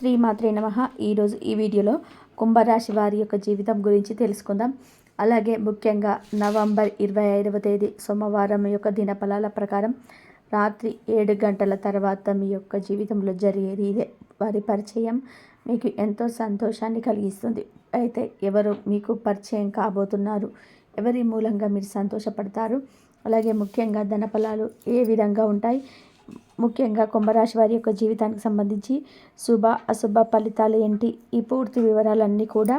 శ్రీ మాత్రే నమ. ఈరోజు ఈ వీడియోలో కుంభరాశి వారి యొక్క జీవితం గురించి తెలుసుకుందాం. అలాగే ముఖ్యంగా నవంబర్ ఇరవై ఐదవ తేదీ సోమవారం యొక్క దినఫలాల ప్రకారం రాత్రి ఏడు గంటల తర్వాత మీ యొక్క జీవితంలో జరిగేది ఇదే. వారి పరిచయం మీకు ఎంతో సంతోషాన్ని కలిగిస్తుంది. అయితే ఎవరు మీకు పరిచయం కాబోతున్నారు? ఎవరి మూలంగా మీరు సంతోషపడతారు? అలాగే ముఖ్యంగా ధనఫలాలు ఏ విధంగా ఉంటాయి? ముఖ్యంగా కుంభరాశి వారి యొక్క జీవితానికి సంబంధించి శుభ అశుభ ఫలితాలు ఏంటి? ఈ పూర్తి వివరాలన్నీ కూడా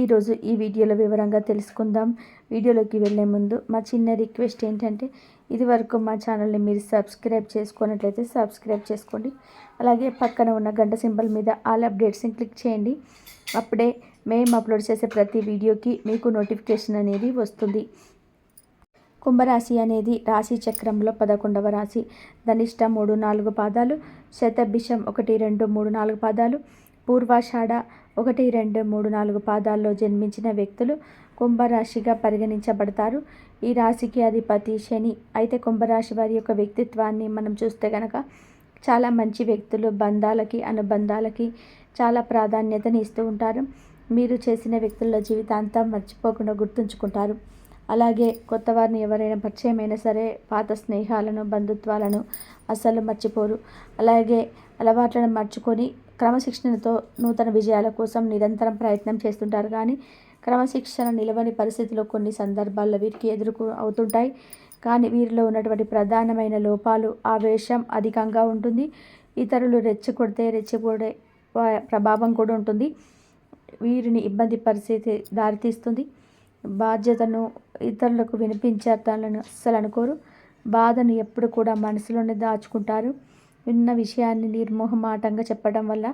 ఈరోజు ఈ వీడియోలో వివరంగా తెలుసుకుందాం. వీడియోలోకి వెళ్ళే ముందు మా చిన్న రిక్వెస్ట్ ఏంటంటే ఇది వరకు మా ఛానల్ని మీరు సబ్స్క్రైబ్ చేసుకున్నట్లయితే సబ్స్క్రైబ్ చేసుకోండి. అలాగే పక్కన ఉన్న గంట సింబల్ మీద ఆల్ అప్డేట్స్ని క్లిక్ చేయండి. అప్పుడే మేము అప్లోడ్ చేసే ప్రతి వీడియోకి మీకు నోటిఫికేషన్ అనేది వస్తుంది. కుంభరాశి అనేది రాశి చక్రంలో పదకొండవ రాశి. ధనిష్ట మూడు నాలుగు పాదాలు శతభిషం ఒకటి రెండు మూడు నాలుగు పాదాలు పూర్వాషాఢ ఒకటి రెండు మూడు నాలుగు పాదాల్లో జన్మించిన వ్యక్తులు కుంభరాశిగా పరిగణించబడతారు. ఈ రాశికి అధిపతి శని. అయితే కుంభరాశి వారి యొక్క వ్యక్తిత్వాన్ని మనం చూస్తే కనుక చాలా మంచి వ్యక్తులు బంధాలకి అనుబంధాలకి చాలా ప్రాధాన్యతని ఇస్తూ ఉంటారు. మీరు చేసిన వ్యక్తుల జీవితాంతం మర్చిపోకుండా గుర్తుంచుకుంటారు. అలాగే కొత్త వారిని ఎవరైనా పరిచయమైనా సరే పాత స్నేహాలను బంధుత్వాలను అస్సలు మర్చిపోరు. అలాగే అలవాట్లను మర్చుకొని క్రమశిక్షణతో నూతన విజయాల కోసం నిరంతరం ప్రయత్నం చేస్తుంటారు. కానీ క్రమశిక్షణ నిలవని పరిస్థితిలో కొన్ని సందర్భాల్లో వీరికి ఎదుర్కొ అవుతుంటాయి. కానీ వీరిలో ఉన్నటువంటి ప్రధానమైన లోపాలు ఆవేశం అధికంగా ఉంటుంది. ఇతరులు రెచ్చగొడితే రెచ్చగొడే ప్రభావం కూడా ఉంటుంది. వీరిని ఇబ్బంది పరిస్థితి దారితీస్తుంది. బాధ్యతను ఇతరులకు వినిపించాలని అస్సలు అనుకోరు. బాధను ఎప్పుడు కూడా మనసులోనే దాచుకుంటారు. విన్న విషయాన్ని నిర్మోహమాటంగా చెప్పడం వల్ల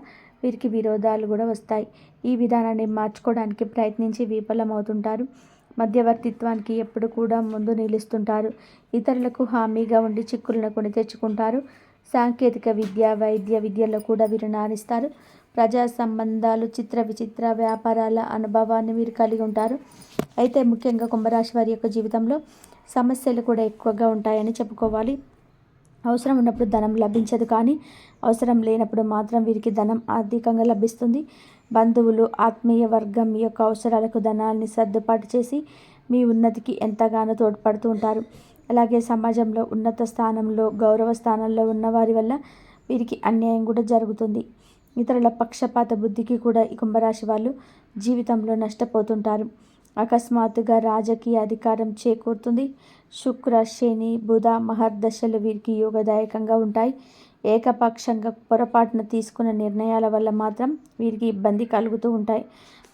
వీరికి విరోధాలు కూడా వస్తాయి. ఈ విధానాన్ని మార్చుకోవడానికి ప్రయత్నించి విఫలమవుతుంటారు. మధ్యవర్తిత్వానికి ఎప్పుడు కూడా ముందు నిలుస్తుంటారు. ఇతరులకు హామీగా ఉండి చిక్కులను కొని తెచ్చుకుంటారు. సాంకేతిక విద్య వైద్య విద్యలో కూడా వీరు నానిస్తారు. ప్రజా సంబంధాలు చిత్ర విచిత్ర వ్యాపారాల అనుభవాన్ని మీరు కలిగి ఉంటారు. అయితే ముఖ్యంగా కుంభరాశి వారి యొక్క జీవితంలో సమస్యలు కూడా ఎక్కువగా ఉంటాయని చెప్పుకోవాలి. అవసరం ఉన్నప్పుడు ధనం లభించదు కానీ అవసరం లేనప్పుడు మాత్రం వీరికి ధనం ఆర్థికంగా లభిస్తుంది. బంధువులు ఆత్మీయ వర్గం మీ యొక్క అవసరాలకు ధనాన్ని సర్దుబాటు చేసి మీ ఉన్నతికి ఎంతగానో తోడ్పడుతూ ఉంటారు. అలాగే సమాజంలో ఉన్నత స్థానంలో గౌరవ స్థానంలో ఉన్నవారి వల్ల వీరికి అన్యాయం కూడా జరుగుతుంది. ఇతరుల పక్షపాత బుద్ధికి కూడా ఈ కుంభరాశి వాళ్ళు జీవితంలో నష్టపోతుంటారు. అకస్మాత్తుగా రాజకీయ అధికారం చేకూరుతుంది. శుక్ర శని బుధ మహర్దశలు వీరికి యోగదాయకంగా ఉంటాయి. ఏకపక్షంగా పొరపాటున తీసుకున్న నిర్ణయాల వల్ల మాత్రం వీరికి ఇబ్బంది కలుగుతూ ఉంటాయి.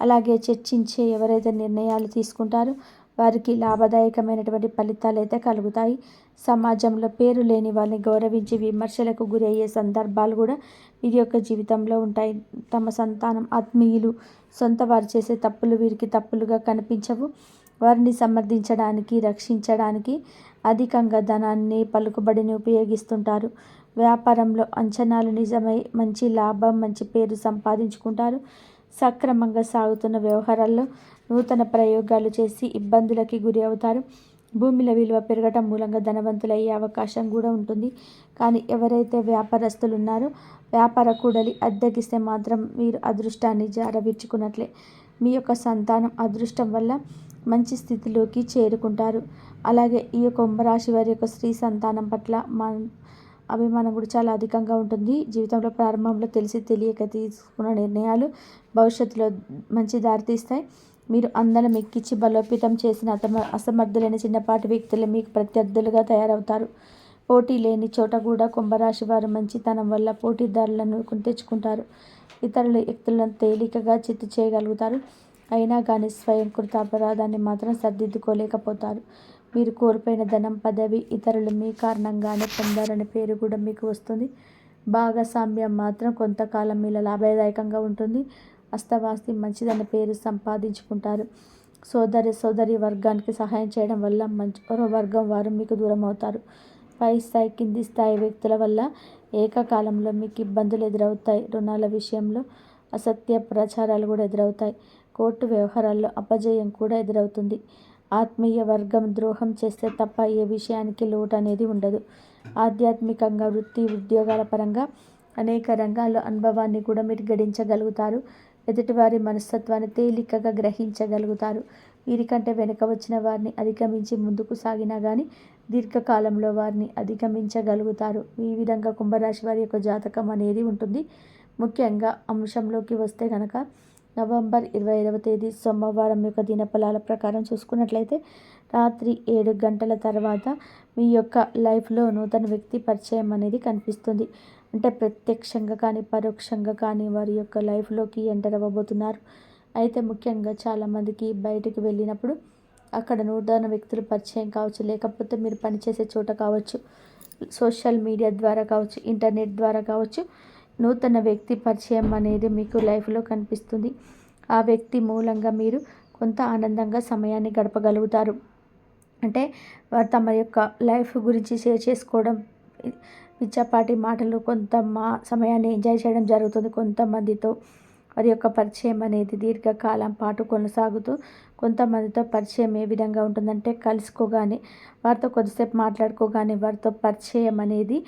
అలాగే చర్చించే ఎవరైతే నిర్ణయాలు తీసుకుంటారో వారికి లాభదాయకమైనటువంటి ఫలితాలు అయితే కలుగుతాయి. సమాజంలో పేరు లేని వాళ్ళని గౌరవించి విమర్శలకు గురయ్యే సందర్భాలు కూడా వీరి యొక్క జీవితంలో ఉంటాయి. తమ సంతానం ఆత్మీయులు సొంత వారు చేసే తప్పులు వీరికి తప్పులుగా కనిపించవు. వారిని సమర్థించడానికి రక్షించడానికి అధికంగా ధనాన్ని పలుకుబడిని ఉపయోగిస్తుంటారు. వ్యాపారంలో అంచనాలు నిజమై మంచి లాభం మంచి పేరు సంపాదించుకుంటారు. సక్రమంగా సాగుతున్న వ్యవహారాల్లో నూతన ప్రయోగాలు చేసి ఇబ్బందులకి గురి అవుతారు. భూమిల విలువ పెరగటం మూలంగా ధనవంతులయ్యే అవకాశం కూడా ఉంటుంది. కానీ ఎవరైతే వ్యాపారస్తులు ఉన్నారో వ్యాపార కూడలి అద్దెకిస్తే మాత్రం మీరు అదృష్టాన్ని జారవిర్చుకున్నట్లే మీ యొక్క సంతానం అదృష్టం వల్ల మంచి స్థితిలోకి చేరుకుంటారు. అలాగే ఈ యొక్క కుంభరాశి వారి యొక్క స్త్రీ సంతానం పట్ల మన అభిమానం కూడా చాలా అధికంగా ఉంటుంది. జీవితంలో ప్రారంభంలో తెలిసి తెలియక తీసుకున్న నిర్ణయాలు భవిష్యత్తులో మంచి దారితీస్తాయి మీరు అందరం ఎక్కించి బలోపేతం చేసిన అతమ అసమర్థులైన చిన్నపాటి వ్యక్తులు మీకు ప్రత్యర్థులుగా తయారవుతారు. పోటీ లేని చోట కూడా కుంభరాశి వారు మంచితనం వల్ల పోటీదారులను తెచ్చుకుంటారు. ఇతరుల వ్యక్తులను తేలికగా చిత్తు చేయగలుగుతారు. అయినా కానీ స్వయంకృత అపరాధాన్ని మాత్రం సర్దిద్దుకోలేకపోతారు. మీరు కోల్పోయిన ధనం పదవి ఇతరులు మీ కారణంగానే పొందారనే పేరు కూడా మీకు వస్తుంది. భాగస్వామ్యం మాత్రం కొంతకాలం మీలో లాభదాయకంగా ఉంటుంది. అస్తవాస్తి మంచిదన్న పేరు సంపాదించుకుంటారు. సోదరి సోదరి వర్గానికి సహాయం చేయడం వల్ల మంచి వర్గం వారు మీకు దూరం అవుతారు పై స్థాయి కింది స్థాయి వ్యక్తుల వల్ల ఏకకాలంలో మీకు ఇబ్బందులు ఎదురవుతాయి. రుణాల విషయంలో అసత్య ప్రచారాలు కూడా ఎదురవుతాయి. కోర్టు వ్యవహారాల్లో అపజయం కూడా ఎదురవుతుంది. ఆత్మీయ వర్గం ద్రోహం చేస్తే తప్ప ఏ విషయానికి లోటు అనేది ఉండదు. ఆధ్యాత్మికంగా వృత్తి ఉద్యోగాల పరంగా అనేక రంగాల్లో అనుభవాన్ని కూడా మీరు గడించగలుగుతారు. ఎదుటివారి మనస్తత్వాన్ని తేలికగా గ్రహించగలుగుతారు. వీరికంటే వెనుక వచ్చిన వారిని అధిగమించి ముందుకు సాగినా కానీ దీర్ఘకాలంలో వారిని అధిగమించగలుగుతారు. ఈ విధంగా కుంభరాశి వారి యొక్క జాతకం అనేది ఉంటుంది. ముఖ్యంగా అంశంలోకి వస్తే కనుక నవంబర్ ఇరవై ఐదవ తేదీ సోమవారం యొక్క దినఫలాల ప్రకారం చూసుకున్నట్లయితే రాత్రి ఏడు గంటల తర్వాత మీ యొక్క లైఫ్లో నూతన వ్యక్తి పరిచయం అనేది కనిపిస్తుంది. అంటే ప్రత్యక్షంగా కానీ పరోక్షంగా కానీ వారి యొక్క లైఫ్లోకి ఎంటర్ అవ్వబోతున్నారు. అయితే ముఖ్యంగా చాలామందికి బయటకు వెళ్ళినప్పుడు అక్కడ నూతన వ్యక్తులు పరిచయం కావచ్చు లేకపోతే మీరు పనిచేసే చోట కావచ్చు సోషల్ మీడియా ద్వారా కావచ్చు ఇంటర్నెట్ ద్వారా కావచ్చు నూతన వ్యక్తి పరిచయం అనేది మీకు లైఫ్లో కనిపిస్తుంది. ఆ వ్యక్తి మూలంగా మీరు కొంత ఆనందంగా సమయాన్ని గడపగలుగుతారు. అంటే వారు తమ యొక్క లైఫ్ గురించి షేర్ చేసుకోవడం ఇచ్చపాటి మాటలు కొంత మా సమయాన్ని ఎంజాయ్ చేయడం జరుగుతుంది. కొంతమందితో వారి యొక్క పరిచయం అనేది దీర్ఘకాలం పాటు కొనసాగుతూ కొంతమందితో పరిచయం ఏ విధంగా ఉంటుందంటే కలుసుకోగానే వారితో కొద్దిసేపు మాట్లాడుకోగానే వారితో పరిచయం అనేది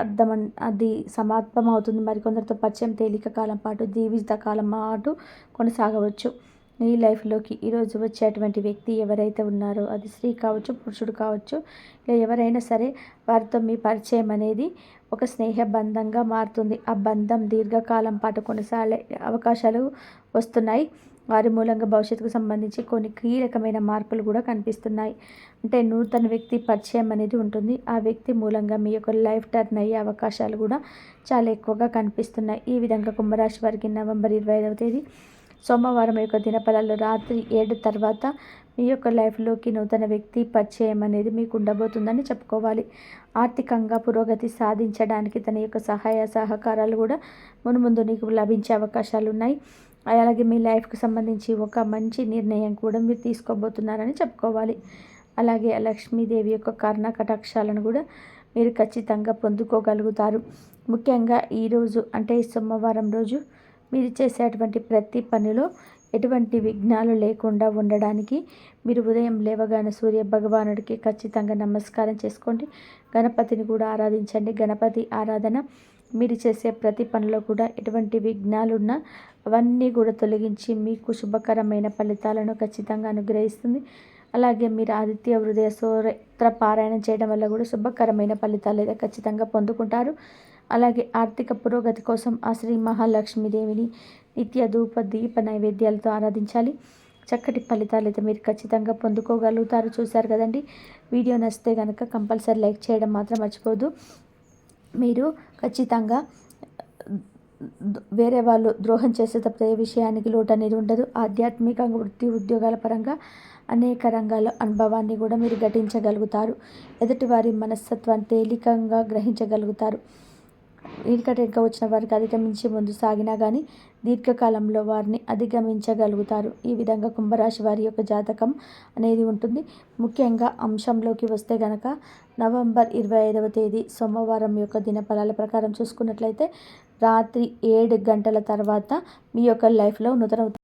అర్థం అది సమాప్తం అవుతుంది మరికొందరితో పరిచయం తేలిక కాలం పాటు జీవిత కాలం పాటు కొనసాగవచ్చు. మీ లైఫ్లోకి ఈరోజు వచ్చేటువంటి వ్యక్తి ఎవరైతే ఉన్నారో అది స్త్రీ కావచ్చు పురుషుడు కావచ్చు ఇలా ఎవరైనా సరే వారితో మీ పరిచయం అనేది ఒక స్నేహ బంధంగా మారుతుంది. ఆ బంధం దీర్ఘకాలం పాటు కొనసాగే అవకాశాలు వస్తున్నాయి. వారి మూలంగా భవిష్యత్తుకు సంబంధించి కొన్ని కీలకమైన మార్పులు కూడా కనిపిస్తున్నాయి. అంటే నూతన వ్యక్తి పరిచయం అనేది ఉంటుంది. ఆ వ్యక్తి మూలంగా మీ యొక్క లైఫ్ టర్న్ అయ్యే అవకాశాలు కూడా చాలా ఎక్కువగా కనిపిస్తున్నాయి. ఈ విధంగా కుంభరాశి వారికి నవంబర్ ఇరవై ఐదవ తేదీ సోమవారం యొక్క దినఫలాలు రాత్రి ఏడు తర్వాత మీ యొక్క లైఫ్లోకి నూతన వ్యక్తి పరిచయం అనేది మీకు ఉండబోతుందని చెప్పుకోవాలి. ఆర్థికంగా పురోగతి సాధించడానికి తన యొక్క సహాయ సహకారాలు కూడా మునుముందు నీకు లభించే అవకాశాలు ఉన్నాయి. అలాగే మీ లైఫ్కి సంబంధించి ఒక మంచి నిర్ణయం కూడా మీరు తీసుకోబోతున్నారని చెప్పుకోవాలి. అలాగే లక్ష్మీదేవి యొక్క కర్ణ కటాక్షాలను కూడా మీరు ఖచ్చితంగా పొందుకోగలుగుతారు. ముఖ్యంగా ఈరోజు అంటే సోమవారం రోజు మీరు చేసేటువంటి ప్రతి పనిలో ఎటువంటి విఘ్నాలు లేకుండా ఉండడానికి మీరు ఉదయం లేవగానే సూర్య భగవానుడికి ఖచ్చితంగా నమస్కారం చేసుకోండి. గణపతిని కూడా ఆరాధించండి. గణపతి ఆరాధన మీరు చేసే ప్రతి పనిలో కూడా ఎటువంటి విఘ్నాలున్నా అవన్నీ కూడా తొలగించి మీకు శుభకరమైన ఫలితాలను ఖచ్చితంగా అనుగ్రహిస్తుంది. అలాగే మీరు ఆదిత్య హృదయ సూత్ర పారాయణం చేయడం వల్ల కూడా శుభకరమైన ఫలితాలు అయితే ఖచ్చితంగా పొందుకుంటారు. అలాగే ఆర్థిక పురోగతి కోసం ఆ శ్రీ మహాలక్ష్మీదేవిని నిత్య ధూప దీప నైవేద్యాలతో ఆరాధించాలి. చక్కటి ఫలితాలు అయితే మీరు ఖచ్చితంగా పొందుకోగలుగుతారు. చూశారు కదండి? వీడియో నచ్చితే కనుక కంపల్సరీ లైక్ చేయడం మాత్రం మర్చిపోదు మీరు ఖచ్చితంగా వేరే వాళ్ళు ద్రోహం చేసేటప్పుడు ఏ విషయానికి లోటు అనేది ఉండదు. ఆధ్యాత్మిక వృత్తి ఉద్యోగాల పరంగా అనేక రంగాల అనుభవాన్ని కూడా మీరు ఘటించగలుగుతారు. ఎదుటివారి మనస్తత్వాన్ని తేలికంగా గ్రహించగలుగుతారు. ఇంకా వచ్చిన వారికి అధిగమించి ముందు సాగినా కానీ దీర్ఘకాలంలో వారిని అధిగమించగలుగుతారు. ఈ విధంగా కుంభరాశి వారి యొక్క జాతకం అనేది ఉంటుంది. ముఖ్యంగా అంశంలోకి వస్తే గనక నవంబర్ ఇరవై ఐదవ తేదీ సోమవారం యొక్క దినఫలాల ప్రకారం చూసుకున్నట్లయితే రాత్రి ఏడు గంటల తర్వాత మీ యొక్క లైఫ్లో నూతన